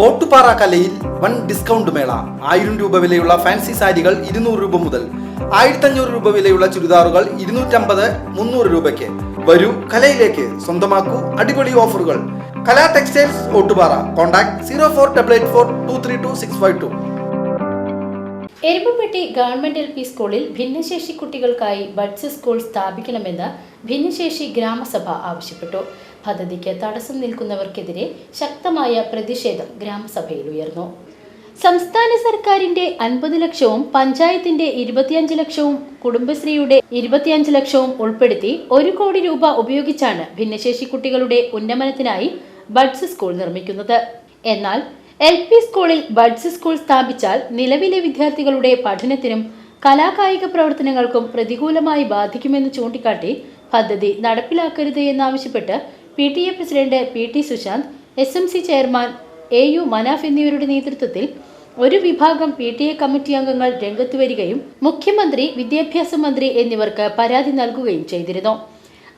ഓട്ടുപാറ കലയിൽ one discount മേള. ആയിരം രൂപ വിലയുള്ള ഫാൻസി സാരികൾ ഇരുന്നൂറ് രൂപ മുതൽ ആയിരത്തഞ്ഞൂറ് രൂപ വിലയുള്ള ചുരിദാറുകൾ ഇരുന്നൂറ്റമ്പത് മുന്നൂറ് രൂപയ്ക്ക്. വരൂ കലയിലേക്ക്. സ്വന്തമാക്കൂ അടിപൊളി ഓഫറുകൾ. Kala textiles Ottupara. Contact zero four double eight four two three two six five two. Erumbapetty government L P സ്കൂളിൽ ഭിന്നശേഷി കുട്ടികൾക്കായി ബഡ്സ് സ്കൂൾ സ്ഥാപിക്കണമെന്ന് ഭിന്നശേഷി ഗ്രാമസഭ ആവശ്യപ്പെട്ടു. പദ്ധതിക്ക് തടസ്സം നിൽക്കുന്നവർക്കെതിരെ ശക്തമായ പ്രതിഷേധം ഗ്രാമസഭയിൽ ഉയർന്നു. സംസ്ഥാന സർക്കാരിന്റെ അൻപത് ലക്ഷവും പഞ്ചായത്തിന്റെ ഇരുപത്തിയഞ്ച് ലക്ഷവും കുടുംബശ്രീയുടെ ഇരുപത്തിയഞ്ച് ലക്ഷവും ഉൾപ്പെടുത്തി ഒരു കോടി രൂപ ഉപയോഗിച്ചാണ് ഭിന്നശേഷി കുട്ടികളുടെ ഉന്നമനത്തിനായി ബഡ്സ് സ്കൂൾ നിർമ്മിക്കുന്നത്. എന്നാൽ എൽ പി സ്കൂളിൽ ബഡ്സ് സ്കൂൾ സ്ഥാപിച്ചാൽ നിലവിലെ വിദ്യാർത്ഥികളുടെ പഠനത്തിനും കലാകായിക പ്രവർത്തനങ്ങൾക്കും പ്രതികൂലമായി ബാധിക്കുമെന്ന് ചൂണ്ടിക്കാട്ടി പദ്ധതി നടപ്പിലാക്കരുത് എന്നാവശ്യപ്പെട്ട് P T A president P T Sushanth S M C chairman A U Manaf എന്നിവരുടെ നേതൃത്വത്തിൽ ഒരു വിഭാഗം പി ടി എ കമ്മിറ്റി അംഗങ്ങൾ രംഗത്ത് വരികയും മുഖ്യമന്ത്രി വിദ്യാഭ്യാസ മന്ത്രി എന്നിവർക്ക് പരാതി നൽകുകയും ചെയ്തിരുന്നു.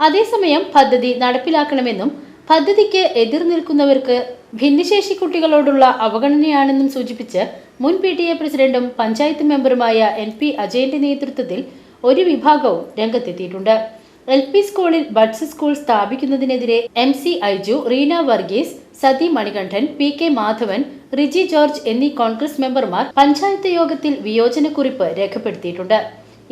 അതേസമയം പദ്ധതി നടപ്പിലാക്കണമെന്നും പദ്ധതിക്ക് എതിർ നിൽക്കുന്നവർക്ക് ഭിന്നശേഷി കുട്ടികളോടുള്ള അവഗണനയാണെന്നും സൂചിപ്പിച്ച് മുൻ പി ടി എ പ്രസിഡന്റും പഞ്ചായത്ത് മെമ്പറുമായ എൻ പി അജയന്റെ നേതൃത്വത്തിൽ ഒരു വിഭാഗവും രംഗത്തെത്തിയിട്ടുണ്ട്. എൽ പി സ്കൂളിൽ buds school സ്ഥാപിക്കുന്നതിനെതിരെ M C Aiju Reena Varghese Sathi Manikandan P K Madhavan Riji George എന്നീ കോൺഗ്രസ് മെമ്പർമാർ പഞ്ചായത്ത് യോഗത്തിൽ വിയോജനക്കുറിപ്പ് രേഖപ്പെടുത്തിയിട്ടുണ്ട്.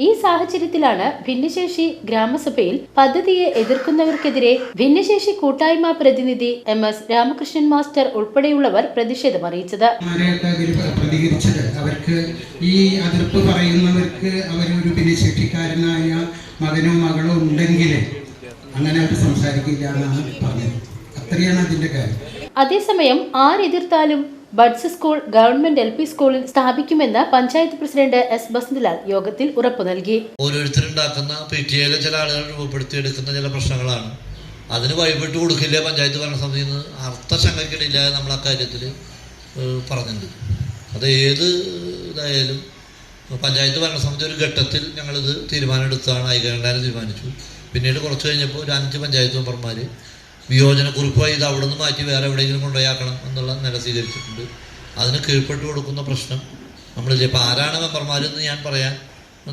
ഈ സാഹചര്യത്തിലാണ് ഭിന്നശേഷി ഗ്രാമസഭയിൽ പദ്ധതിയെ എതിർക്കുന്നവർക്കെതിരെ ഭിന്നശേഷി കൂട്ടായ്മ പ്രതിനിധി എം എസ് രാമകൃഷ്ണൻ മാസ്റ്റർ ഉൾപ്പെടെയുള്ളവർ പ്രതിഷേധം അറിയിച്ചത്. പ്രതികരിച്ചത്. അവർക്ക് ഈ അതിർപ്പ് പറയുന്നവർക്ക് അവരൊരു ഭിന്നശേഷിക്കാരനായ മകനോ മകളോ ഉണ്ടെങ്കിൽ അങ്ങനെ അവർ സംസാരിക്കില്ല എന്നാണ് പറഞ്ഞത്. അത്രയാണ് അതിന്റെ കാര്യം. അതേസമയം ആരെതിർത്താലും buds school government L P സ്കൂളിൽ സ്ഥാപിക്കുമെന്ന് പഞ്ചായത്ത് പ്രസിഡന്റ് എസ് ബസന്തലാൽ യോഗത്തിൽ ഉറപ്പു നൽകി. ഓരോരുത്തരുണ്ടാക്കുന്ന പി ടി എയിലെ ചില ആളുകൾ രൂപപ്പെടുത്തി എടുക്കുന്ന ചില പ്രശ്നങ്ങളാണ്. അതിന് വഴിപെട്ട് കൊടുക്കില്ല പഞ്ചായത്ത് ഭരണസമിതിയിൽ നിന്ന് അർത്ഥശങ്കയ്ക്കിടയില്ലാതെ നമ്മൾ കാര്യത്തിൽ പറഞ്ഞിട്ടുണ്ട്. അത് ഏത് ഇതായാലും പഞ്ചായത്ത് ഭരണസമിതി ഒരു ഘട്ടത്തിൽ ഞങ്ങളിത് തീരുമാനമെടുത്താണ് ഐക്യകണ്ഠാനം തീരുമാനിച്ചു. പിന്നീട് കുറച്ച് കഴിഞ്ഞപ്പോൾ ഒരു അഞ്ച് പഞ്ചായത്ത് മെമ്പർമാർ വിയോജനക്കുറിപ്പായി ഇത് അവിടെ നിന്ന് മാറ്റി വേറെ എവിടെയെങ്കിലും കൊണ്ടുപോയാക്കണം എന്നുള്ള നില സ്വീകരിച്ചിട്ടുണ്ട്. അതിന് കീഴ്പ്പെട്ട് കൊടുക്കുന്ന പ്രശ്നം നമ്മളില്ല ഇപ്പോൾ ആരാണ് മെമ്പർമാരെന്ന് ഞാൻ പറയാൻ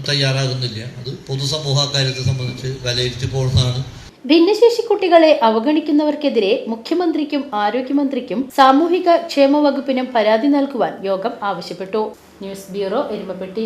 തയ്യാറാകുന്നില്ല. അത് പൊതുസമൂഹ കാര്യത്തെ സംബന്ധിച്ച് വിലയിരുത്തി പോകുന്നതാണ് ഭിന്നശേഷി കുട്ടികളെ അവഗണിക്കുന്നവർക്കെതിരെ മുഖ്യമന്ത്രിക്കും ആരോഗ്യമന്ത്രിക്കും സാമൂഹിക ക്ഷേമ വകുപ്പിനും പരാതി നൽകുവാൻ യോഗം ആവശ്യപ്പെട്ടു. News bureau Erumapetty.